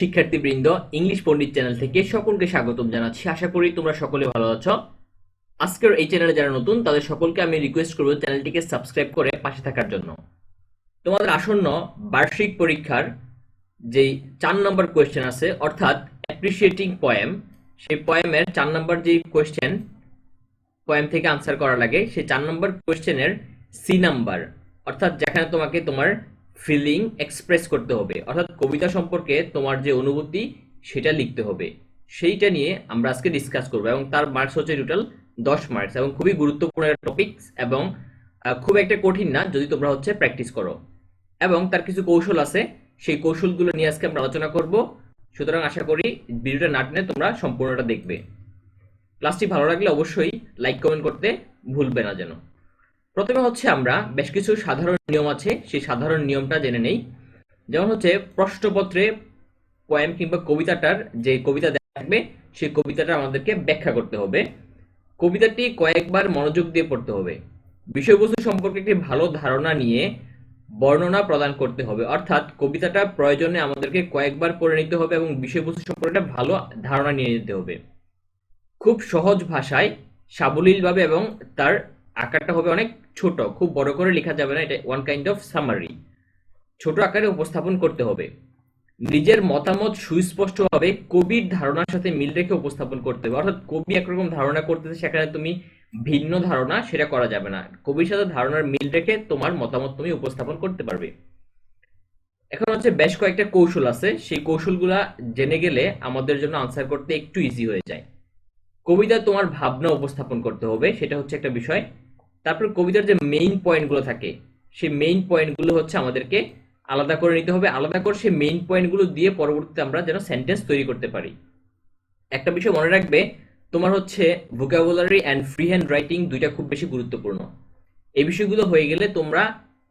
শিক্ষার্থীবৃন্দ, ইংলিশ পণ্ডিত চ্যানেল থেকে সকলকে স্বাগতম জানাচ্ছি। আশা করি তোমরা সকলে ভালো আছো। আজকের এই চ্যানেলে যারা নতুন, তাদের সকলকে আমি রিকোয়েস্ট করব চ্যানেলটিকে সাবস্ক্রাইব করে পাশে থাকার জন্য। তোমাদের আসন্ন বার্ষিক পরীক্ষার যেই চার নম্বর কোয়েশ্চেন আছে, অর্থাৎ অ্যাপ্রিসিয়েটিং পয়েম সেই পয়েমের চার নম্বর যে কোয়েশ্চেন পয়েম থেকে আনসার করা লাগে, সেই চার নম্বর কোয়েশ্চেনের সি নাম্বার অর্থাৎ যেখানে তোমাকে তোমার ফিলিং এক্সপ্রেস করতে হবে। অর্থাৎ কবিতা সম্পর্কে তোমার যে অনুভূতি, সেটা লিখতে হবে। সেইটা নিয়ে আমরা আজকে ডিসকাস করব এবং তার মার্কস হচ্ছে টোটাল দশ মার্কস এবং খুবই গুরুত্বপূর্ণ একটা টপিকস এবং খুব একটা কঠিন না, যদি তোমরা হচ্ছে প্র্যাকটিস করো। এবং তার কিছু কৌশল আছে, সেই কৌশলগুলো নিয়ে আজকে আমরা আলোচনা করব। সুতরাং আশা করি ভিডিওটা না টেনে তোমরা সম্পূর্ণটা দেখবে। ক্লাসটি ভালো লাগলে অবশ্যই লাইক কমেন্ট করতে ভুলবে না যেন। প্রথমে হচ্ছে আমরা বেশ কিছু সাধারণ নিয়ম আছে, সেই সাধারণ নিয়মটা জেনে নেই। যেমন হচ্ছে প্রশ্নপত্রে পয়েম কিংবা কবিতাটার যে কবিতা থাকবে, সেই কবিতাটা আমাদেরকে ব্যাখ্যা করতে হবে। কবিতাটি কয়েকবার মনোযোগ দিয়ে পড়তে হবে। বিষয়বস্তু সম্পর্কে একটি ভালো ধারণা নিয়ে বর্ণনা প্রদান করতে হবে। অর্থাৎ কবিতাটা প্রয়োজনে আমাদেরকে কয়েকবার পড়ে নিতে হবে এবং বিষয়বস্তু সম্পর্কে একটা ভালো ধারণা নিয়ে যেতে হবে। খুব সহজ ভাষায় সাবলীলভাবে এবং তার আকারটা হবে অনেক ছোট, খুব বড় করে লেখা যাবে না, এটা ওয়ান কাইন্ড অফ সামারি ছোট আকারে উপস্থাপন করতে হবে। নিজের মতামত সুস্পষ্টভাবে কবির ধারণার সাথে মিল রেখে উপস্থাপন করতে হবে। অর্থাৎ কবি একরকম ধারণা করতেছে, সেখানে তুমি ভিন্ন ধারণা, সেটা করা যাবে না। কবির সাথে ধারণার মিল রেখে তোমার মতামত তুমি উপস্থাপন করতে পারবে। এখন হচ্ছে বেশ কয়েকটা কৌশল আছে। সেই কৌশলগুলা জেনে গেলে আমাদের জন্য আনসার করতে একটু ইজি হয়ে যায়। কবিতা তোমার ভাবনা উপস্থাপন করতে হবে, সেটা হচ্ছে একটা বিষয়। তারপর কবিতার যে মেইন পয়েন্টগুলো থাকে, সেই মেইন পয়েন্টগুলো হচ্ছে আমাদেরকে আলাদা করে নিতে হবে। আলাদা করে সেই মেইন পয়েন্টগুলো দিয়ে পরবর্তীতে আমরা যেন সেন্টেন্স তৈরি করতে পারি। একটা বিষয় মনে রাখবে, তোমার হচ্ছে vocabulary and free handwriting দুইটা খুব বেশি গুরুত্বপূর্ণ। এই বিষয়গুলো হয়ে গেলে তোমরা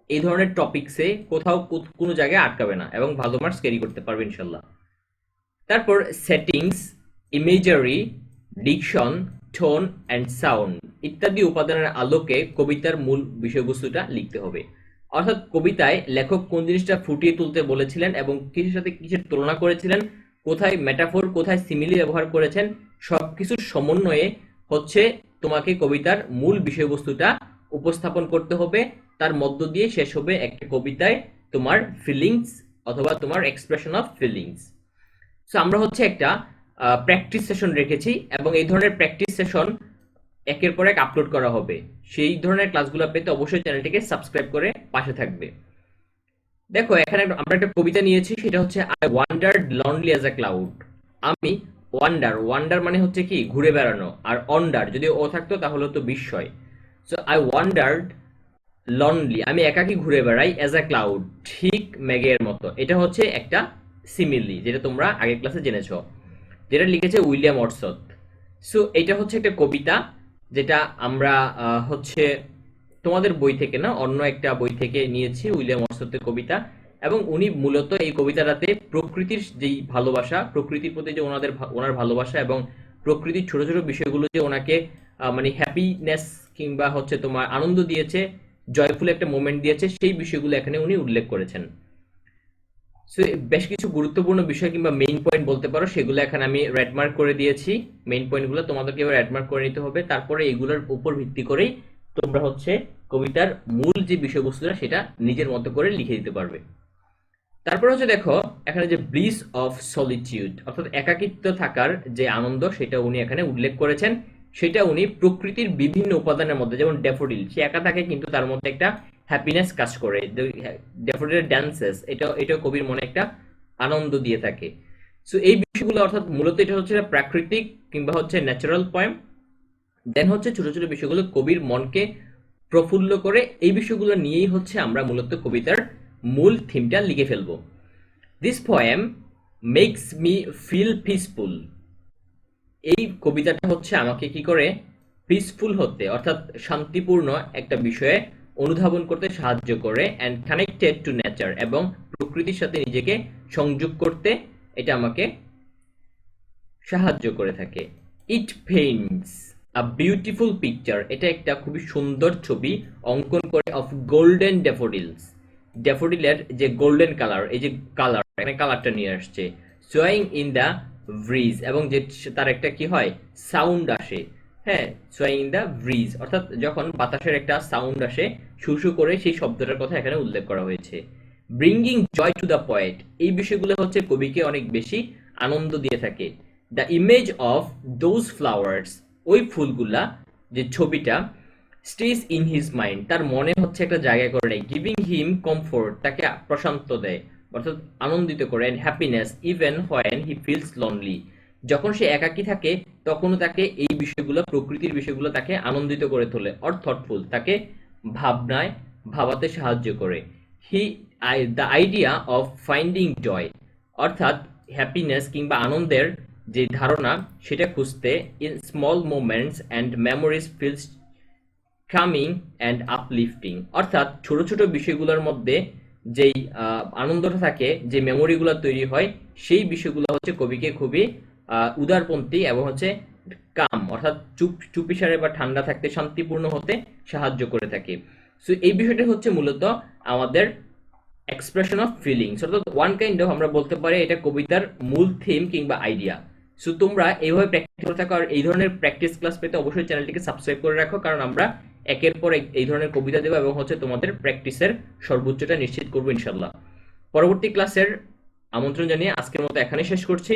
এই ধরনের টপিকসে কোথাও কোনো জায়গায় আটকাবে না এবং ভালো মার্কস ক্যারি করতে পারবে ইনশাল্লাহ। তারপর settings imagery diction tone and sound ইত্যাদি উপাদানের আলোকে কবিতার মূল বিষয়বস্তুটা লিখতে হবে। অর্থাৎ কবিতায় লেখক কোন জিনিসটা ফুটিয়ে তুলতে বলেছিলেন এবং কিসের সাথে কিসের তুলনা করেছিলেন, কোথায় মেটাফোর কোথায় সিমিলি ব্যবহার করেছেন, সবকিছুর সমন্বয়ে হচ্ছে তোমাকে কবিতার মূল বিষয়বস্তুটা উপস্থাপন করতে হবে। তার মধ্য দিয়ে শেষ হবে একটা কবিতায় তোমার ফিলিংস অথবা তোমার এক্সপ্রেশন অফ ফিলিংস সো আমরা হচ্ছে একটা প্র্যাকটিস সেশন রেখেছি এবং এই ধরনের প্র্যাকটিস সেশন একের পর এক আপলোড করা হবে। সেই ধরনের ক্লাসগুলো পেতে অবশ্যই চ্যানেলটিকে সাবস্ক্রাইব করে পাশে থাকবে। দেখো, এখানে আমরা একটা কবিতা নিয়েছি, সেটা হচ্ছে I wandered lonely as a cloud আমি ওয়ান্ডার ওয়ান্ডার মানে হচ্ছে কি? ঘুরে বেড়ানো। আর অন্ডার যদি ও থাকতো, তাহলে তো বিস্ময়। সো আই ওয়ান্ডার্ড লনলি আমি একাকি ঘুরে বেড়াই? অ্যাজ আ ক্লাউড ঠিক মেঘের মতো। এটা হচ্ছে একটা সিমিলি যেটা তোমরা আগের ক্লাসে জেনেছো। যেটা লিখেছে উইলিয়াম অর্সত সো এটা হচ্ছে একটা কবিতা। যেটা আমরা হচ্ছে তোমাদের বই থেকে না, অন্য একটা বই থেকে নিয়েছি, উইলিয়াম অর্সতের কবিতা। এবং উনি মূলত এই কবিতাটাতে প্রকৃতির যেই ভালোবাসা, প্রকৃতির প্রতি যে ওনাদের ওনার ভালোবাসা এবং প্রকৃতির ছোট ছোট বিষয়গুলো যে ওনাকে মানে হ্যাপিনেস কিংবা হচ্ছে তোমার আনন্দ দিয়েছে জয়ফুল একটা মোমেন্ট দিয়েছে, সেই বিষয়গুলো এখানে উনি উল্লেখ করেছেন। সো, বেশ কিছু গুরুত্বপূর্ণ বিষয় কিংবা মেইন পয়েন্ট বলতে পারো, সেগুলো এখানে আমি রেড মার্ক করে দিয়েছি। মেইন পয়েন্টগুলো তোমাদেরকে এবার রেড মার্ক করে নিতে হবে। তারপরে এগুলোর উপর ভিত্তি করেই তোমরা হচ্ছে কবিতার মূল যে বিষয়বস্তুটা, সেটা নিজের মতো করে লিখে দিতে পারবে। তারপর হচ্ছে দেখো, এখানে যে ব্লিস অফ সলিটিউড অর্থাৎ একাকিত্ব থাকার যে আনন্দ, সেটা উনি এখানে উল্লেখ করেছেন। সেটা উনি প্রকৃতির বিভিন্ন উপাদানের মধ্যে, যেমন ড্যাফোডিল সে একা থাকে কিন্তু তার মধ্যে একটা হ্যাপিনেস কাজ করে। ড্যাফোডিলের ড্যান্সেস এটা এটা কবির মনে একটা আনন্দ দিয়ে থাকে। সো এই বিষয়গুলো অর্থাৎ মূলত এটা হচ্ছে প্রাকৃতিক কিংবা হচ্ছে ন্যাচারাল পয়েম দেন হচ্ছে ছোট ছোট বিষয়গুলো কবির মনকে প্রফুল্ল করে। এই বিষয়গুলো নিয়েই হচ্ছে আমরা মূলত কবিতার মূল থিমটা লিখে ফেলব। This poem makes me feel peaceful এই কবিতাটা হচ্ছে আমাকে কি করে? পিসফুল হতে, অর্থাৎ শান্তিপূর্ণ একটা বিষয়ে অনুধাবন করতে সাহায্য করে অ্যান্ড কানেক্টেড টু নেচার এবং প্রকৃতির সাথে নিজেকে সংযোগ করতে এটা আমাকে সাহায্য করে থাকে। It paints a beautiful picture এটা একটা খুবই সুন্দর ছবি অঙ্কন করে অফ গোল্ডেন ড্যাফোডিলস ড্যাফোডিলের যে গোল্ডেন কালার এই যে কালার এখানে কালারটা নিয়ে আসছে। সোয়িং ইন দ্য ব্রিজ এবং যে তার একটা কি হয়? সাউন্ড আসে। হ্যাঁ সোয়িং ইন দ্য ব্রিজ অর্থাৎ যখন বাতাসের একটা সাউন্ড আসে, শু করে সেই শব্দটার কথা এখানে উল্লেখ করা হয়েছে। Bringing joy to the point এই বিষয়গুলো হচ্ছে কবিকে অনেক বেশি আনন্দ দিয়ে থাকে। The image of those flowers ওই ফুলগুলা, যে ছবিটা স্টেজ ইন হিজ মাইন্ড তার মনে হচ্ছে একটা জায়গা করে নেয় গিভিং হিম কমফোর্ট তাকে প্রশান্ত দেয়, অর্থাৎ আনন্দিত করে and happiness even when he feels lonely যখন সে একাকী থাকে, তখনও তাকে এই বিষয়গুলো, প্রকৃতির বিষয়গুলো তাকে আনন্দিত করে তোলে। অর থটফুল তাকে ভাবনায়, ভাবাতে সাহায্য করে। He I the idea of finding joy অর্থাৎ হ্যাপিনেস কিংবা আনন্দের যে ধারণা, সেটা খুঁজতে in small moments and memories feels coming and uplifting অর্থাৎ ছোট ছোট বিষয়গুলোর মধ্যে যেই আনন্দটা থাকে, যে মেমোরিগুলো তৈরি হয়, সেই বিষয়গুলো হচ্ছে কবিকে খুবই উদারপন্থী এবং হচ্ছে কাম, অর্থাৎ চুপ চুপিসারে বা ঠান্ডা থাকতে, শান্তিপূর্ণ হতে সাহায্য করে থাকে। সো এই বিষয়টা হচ্ছে মূলত আমাদের এক্সপ্রেশন অফ ফিলিংস অর্থাৎ ওয়ান কাইন্ড অফ আমরা বলতে পারি এটা কবিতার মূল থিম কিংবা আইডিয়া সো তোমরা এইভাবে প্র্যাকটিস করে থাকো আর এই ধরনের প্র্যাকটিস ক্লাস পেতে অবশ্যই চ্যানেলটিকে সাবস্ক্রাইব করে রাখো, কারণ আমরা একের পর এক এই ধরনের কবিতা দেবো এবং হচ্ছে তোমাদের প্র্যাকটিসের সর্বোচ্চটা নিশ্চিত করব ইনশাল্লাহ পরবর্তী ক্লাসের আমন্ত্রণ জানিয়ে আজকের মতো এখানে শেষ করছি।